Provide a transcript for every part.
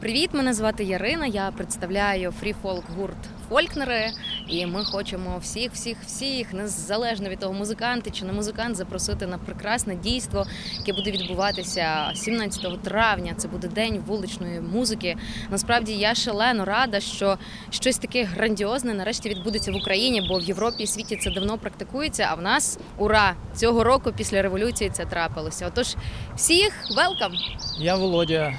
Привіт, мене звати Ярина. Я представляю фрі-фолк гурт Фолькнери. І ми хочемо всіх, всіх, всіх, незалежно від того, музиканти чи не музикант, запросити на прекрасне дійство, яке буде відбуватися 17 травня. Це буде день вуличної музики. Насправді я шалено рада, що щось таке грандіозне нарешті відбудеться в Україні, бо в Європі і світі це давно практикується. А в нас ура! Цього року після революції це трапилося. Отож, всіх велкам! Я Володя.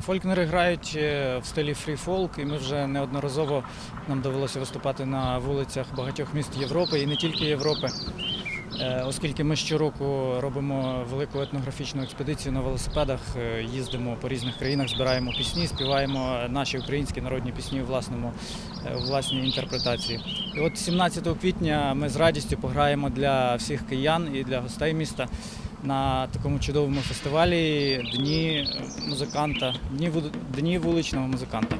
Фолькнери грають е, в стилі фрі-фолк, і ми вже неодноразово нам довелося виступати на вулицях багатьох міст Європи і не тільки Європи. Е, Оскільки ми щороку робимо велику етнографічну експедицію на велосипедах, е, їздимо по різних країнах, збираємо пісні, співаємо наші українські народні пісні у власному е, у власній інтерпретації. І от 17 квітня ми з радістю пограємо для всіх киян і для гостей міста на такому чудовому фестивалі Дні музиканта, Дні, вуличного музиканта.